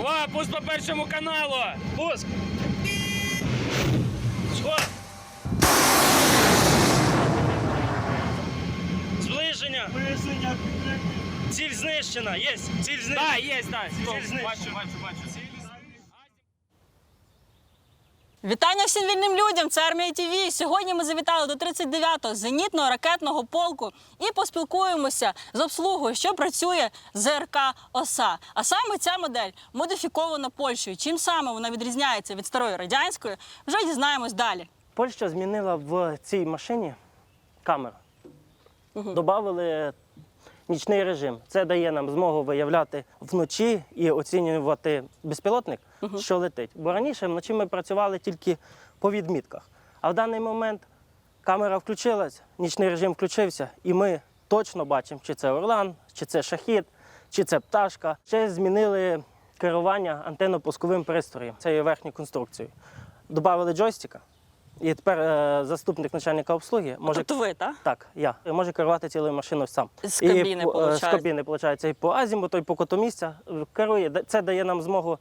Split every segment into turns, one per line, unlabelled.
Увага, пуск по першому каналу! Пуск! Сход! Зближення! Ціль знищена! Є! Ціль знищена!
Так, є, так.
Ціль знищена!
Бачу, бачу, бачу.
Вітання всім вільним людям! Це армія ТВ. Сьогодні ми завітали до 39-го зенітного ракетного полку і поспілкуємося з обслугою, що працює ЗРК ОСА. А саме ця модель модифікована Польщею. Чим саме вона відрізняється від старої радянської, вже дізнаємось далі.
Польща змінила в цій машині камеру. Добавили нічний режим. Це дає нам змогу виявляти вночі і оцінювати безпілотник, що летить. Бо раніше вночі ми працювали тільки по відмітках. А в даний момент камера включилась, нічний режим включився, і ми точно бачимо, чи це Орлан, чи це шахід, чи це пташка. Ще змінили керування антенно-пусковим пристроєм, цією верхньою конструкцією. Добавили джойстика. І тепер е, заступник начальника обслуги може
Тобто ви, так?
так, я може керувати цілою машиною сам.
З
І
кабіни,
по- е,
получається.
З кабіни, виходить, і по азімуту, і по котомісця е, керує. Це дає нам змогу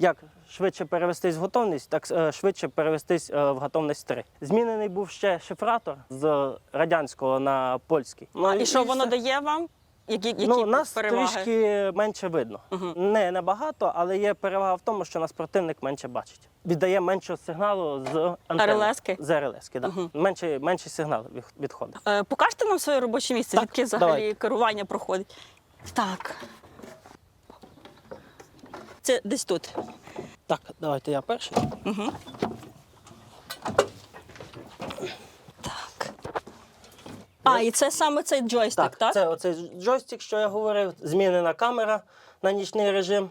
як швидше перевестись в готовність, так е, швидше перевестись е, в готовність 3. Змінений був ще шифратор з радянського на польський.
А,
Ну,
і що воно
все.
дає вам? Які, які
Ну, нас
переваги?
трішки менше видно. Не набагато, але є перевага в тому, що нас противник менше бачить. Віддає менше сигналу з антени.
RLS-ки?
З РЛС-ки, да. Менше, менший сигнал від- відходить.
Е, Покажете нам своє робоче місце,
Так,
звідки взагалі
давайте.
керування проходить. Так. Це десь тут.
Так, давайте я перший.
Так. А, і це саме цей джойстик, так?
Це оцей джойстик, що я говорив, змінена камера на нічний режим.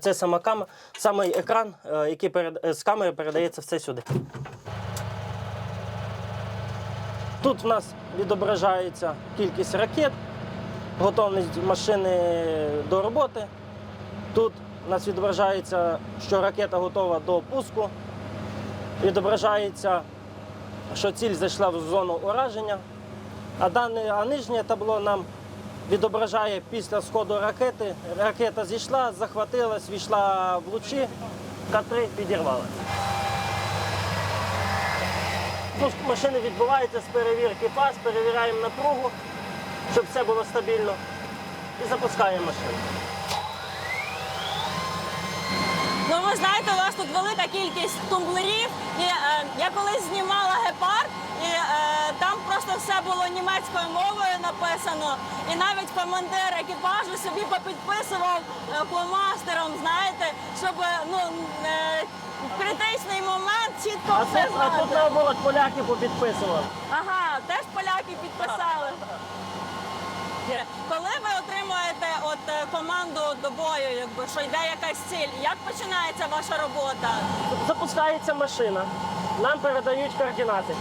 Це сама камера, самий екран, е, який перед, е, з камери передається все сюди. Тут в нас відображається кількість ракет, готовність машини до роботи. Тут у нас відображається, що ракета готова до пуску. Відображається, що ціль зайшла в зону ураження. А, дане, а нижнє табло нам відображає після сходу ракети. Ракета зійшла, захватилась, війшла в лучі, К3 підірвалася. Пуск машини відбувається з перевірки фаз, перевіряємо напругу, щоб все було стабільно. І запускаємо машину.
Ну, ви знаєте, у вас тут велика кількість тумблерів. І е, я колись знімала гепард, і е, там просто все було німецькою мовою написано. І навіть командир екіпажу собі попідписував е, фломастером, знаєте, щоб е, ну, е, в критичний момент чітко
А,
все
це, а тут
знати.
наоборот поляки попідписували.
Ага, теж поляки підписали. Коли ви отримуєте от е, команду до бою, якби що йде якась ціль, як починається ваша робота?
Запускається машина, нам передають координати.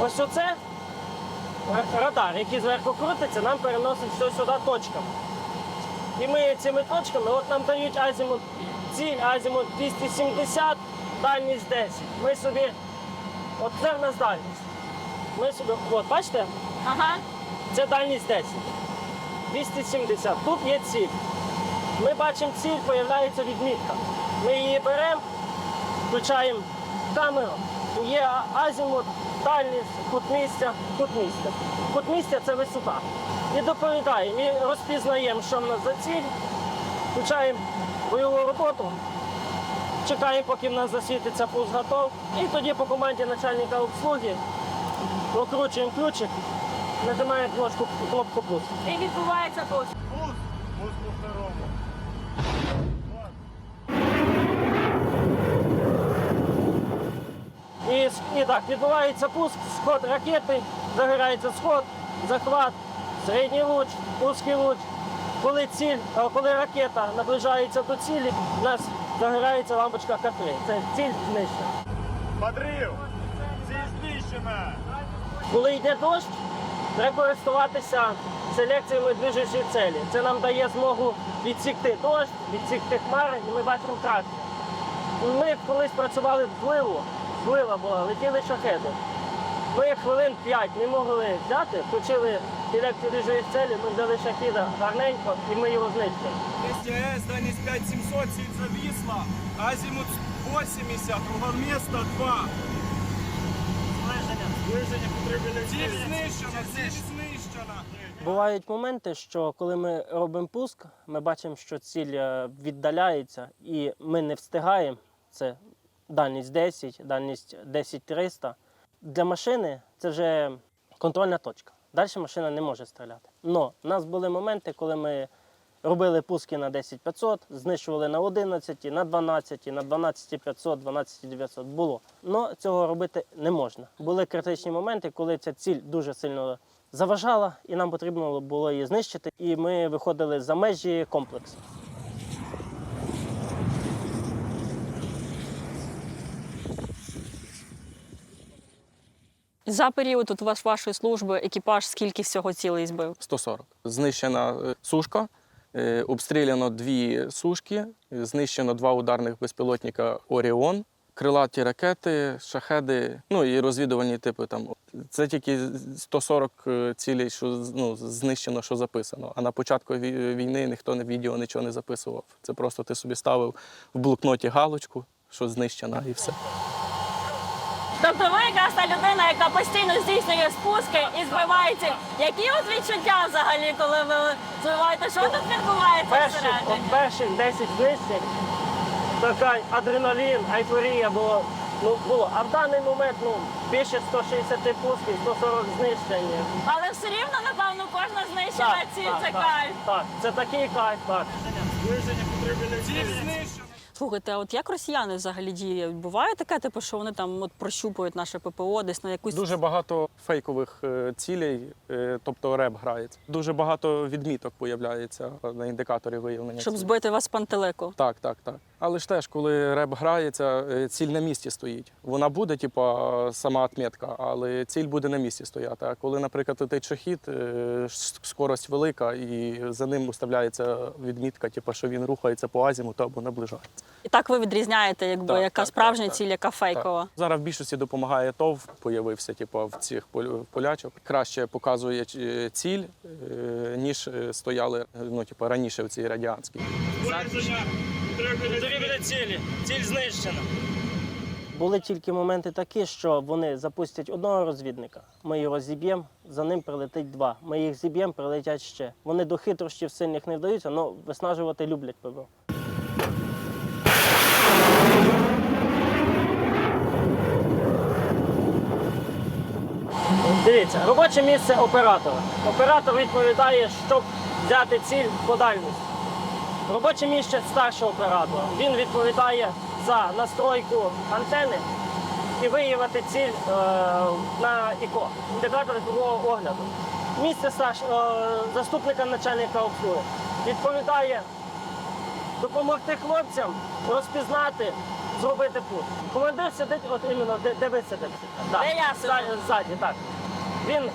Ось оце радар, який зверху крутиться, нам переносить все сюди точками. І ми цими точками, от нам дають азімут, ціль азімут 270, дальність 10. Ми собі, от це в нас дальність. Ми собі, от бачите,
Ага.
Це дальність 10. 270. Тут є ціль. Ми бачимо ціль, появляється відмітка. Ми її беремо, включаємо камеру. Є азімут, дальність, кут місця, кут місця. Кут місця це висота. І доповідаємо, і розпізнаємо, що в нас за ціль. Включаємо бойову роботу. Чекаємо, поки в нас засвітиться пуск готов. І тоді по команді начальника обслуги прокручуємо ключик, нажимаємо кнопку, кнопку пуск.
І відбувається пуск.
Пуск. Пуск по второму.
І, і так, відбувається пуск, сход ракети, загорається сход, захват, середній луч, узкий луч. Коли, ціль, коли ракета наближається до цілі, у нас загорається лампочка К3. Це ціль знищена.
Подрив. Ціль знищена.
Коли йде дощ, треба користуватися селекціями движущої цілі. Це нам дає змогу відсікти дощ, відсікти хмари, і ми бачимо тракцію. Ми колись працювали в зливу, злива була, летіли шахеди. Ми хвилин 5 не могли взяти, включили Біля ріжої цілі ми взяли шахіда гарненько і ми його знищили.
СТС, дальність 5700, сіль зависла. Азимут 80, кругом место 2. Ціль знищена, ціль знищена.
Бувають моменти, що коли ми робимо пуск, ми бачимо, що ціль е, віддаляється і ми не встигаємо. Це дальність 10, дальність 10-300. Для машини це вже контрольна точка. Далі машина не може стріляти. Но у нас були моменти, коли ми робили пуски на 10500, знищували на 11, на 12, на 12500, 12900 було. Но цього робити не можна. Були критичні моменти, коли ця ціль дуже сильно заважала, і нам потрібно було її знищити. І ми виходили за межі комплексу.
За період тут ваш, вашої служби екіпаж скільки всього цілей збив?
140. Знищена е, сушка, обстріляно дві сушки, е, знищено два ударних безпілотника Оріон, крилаті ракети, шахеди, ну і розвідувальні типи там. Це тільки 140 е, цілей, що ну, знищено, що записано. А на початку війни ніхто на відео нічого не записував. Це просто ти собі ставив в блокноті галочку, що знищена, і все.
Тобто ви якраз та людина, яка постійно здійснює спуски і збивається. Які от відчуття взагалі, коли ви збиваєте? Що тут відбувається всередині?
от перших 10 знищень, така адреналін, айфорія було. Ну, було. А в даний момент ну, більше 160 пусків, 140 знищень.
Але все рівно, напевно, кожна знищена ціль це
так,
кайф.
так, це такий кайф, так.
Зниження потрібно.
Слухайте, а от як росіяни взагалі діють? Буває таке, типу, що вони там от прощупують наше ППО десь на якусь
Дуже багато фейкових е, цілей, е, тобто реп грається. Дуже багато відміток появляється на індикаторі виявлення.
щоб
цілей.
збити вас з пантелику.
Так, так, так. Але ж теж, коли реп грається, е, ціль на місці стоїть. Вона буде, типа, сама отметка, але ціль буде на місці стояти. А коли, наприклад, летить шахід, е, скорость велика, і за ним виставляється відмітка, типа, що він рухається по азімуту або наближається.
І так ви відрізняєте, якби
Так,
яка
так,
справжня
так,
ціль, яка фейкова.
Так. Зараз в більшості допомагає ТОВ, появився типу, в цих полячок. Краще показує е, ціль, ніж стояли ну, типу, раніше в цій радянській.
Зниження потрібно
цілі. Ціль знищена.
Були тільки моменти такі, що вони запустять одного розвідника, ми його зіб'ємо, за ним прилетить два. Ми їх зіб'ємо, прилетять ще. Вони до хитрощів сильних не вдаються, але виснажувати люблять ПВО. Дивіться, робоче місце оператора. Оператор відповідає, щоб взяти ціль по дальності. Робоче місце старшого оператора. Він відповідає за настройку антени і виявити ціль е, на ІКО, індикатор ігрового огляду. Місце старш, е, заступника начальника обслуги відповідає допомогти хлопцям розпізнати, зробити путь. Командир сидить от іменно де, де ви сидите. Так,
Де я сиджу?
ззаді- Ззаді, так. Він е,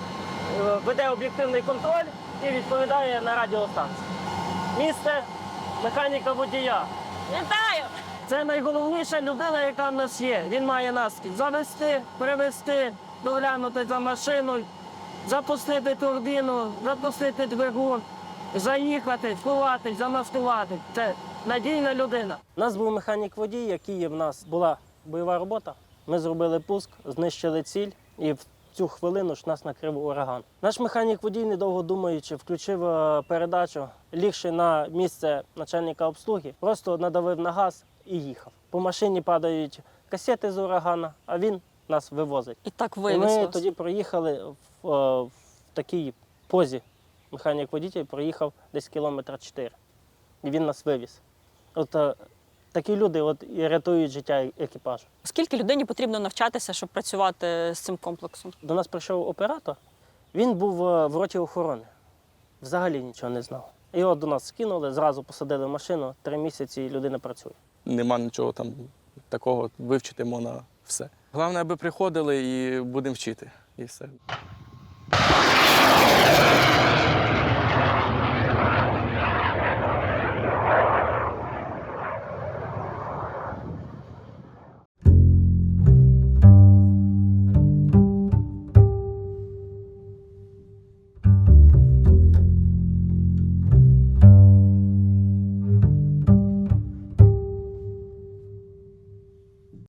веде об'єктивний контроль і відповідає на радіостанції. Місце механіка водія.
Вітаю!
Це найголовніша людина, яка в нас є. Він має нас завести, привезти, доглянути за машиною, запустити турбіну, запустити двигун, заїхати, сховати, замаскувати. Це надійна людина. У нас був механік водій, який в нас була бойова робота. Ми зробили пуск, знищили ціль і в цю хвилину ж нас накрив ураган. Наш механік водій, недовго думаючи, включив е, передачу, лігши на місце начальника обслуги, просто надавив на газ і їхав. По машині падають касети з урагана, а він нас вивозить.
І так
І ми
вас.
тоді проїхали в, е, в такій позі. Механік водій проїхав десь кілометра 4. І він нас вивіз. От е, такі люди от, і рятують життя екіпажу.
Скільки людині потрібно навчатися, щоб працювати з цим комплексом?
До нас прийшов оператор, він був е, в роті охорони. Взагалі нічого не знав. Його до нас скинули, зразу посадили в машину, три місяці і людина працює.
Нема нічого там такого, вивчити можна все. Головне, аби приходили і будемо вчити. І все.